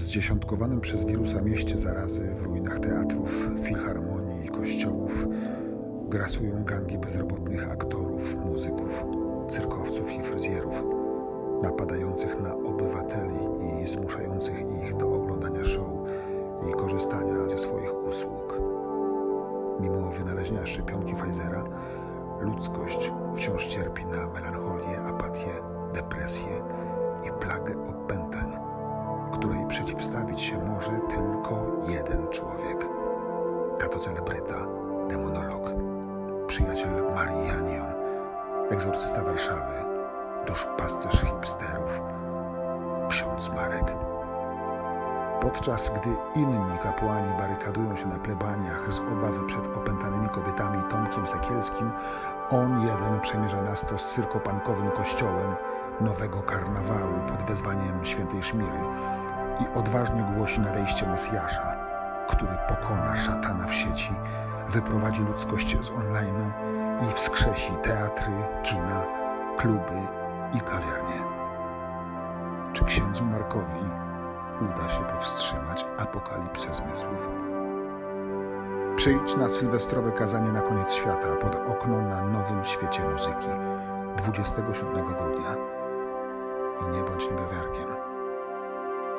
zdziesiątkowanym przez wirusa mieście zarazy, w ruinach teatrów, filharmonii i kościołów, grasują gangi bezrobotnych aktorów, muzyków, cyrkowców i fryzjerów, napadających na obywateli i zmuszających ich do oglądania show i korzystania ze swoich usług. Mimo wynalezienia szczepionki Pfizera, ludzkość wciąż cierpi na melancholię, apatię, depresję przeciwstawić się może tylko jeden człowiek. Katocelebryta, demonolog, przyjaciel Marii Janion, egzorcysta Warszawy, duszpasterz hipsterów, ksiądz Marek. Podczas gdy inni kapłani barykadują się na plebaniach z obawy przed opętanymi kobietami Tomkiem Sekielskim, on jeden przemierza miasto z cyrkopankowym kościołem nowego karnawału pod wezwaniem świętej Szmiry i odważnie głosi nadejście Mesjasza, który pokona szatana w sieci, wyprowadzi ludzkość z online'u i wskrzesi teatry, kina, kluby i kawiarnie. Czy księdzu Markowi uda się powstrzymać apokalipsę zmysłów? Przyjdź na sylwestrowe kazanie na koniec świata pod okno na nowym świecie muzyki 27 grudnia. I nie bądź niedowiarkiem,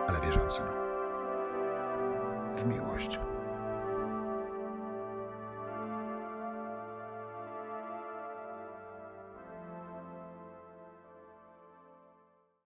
ale wierzącym w miłość.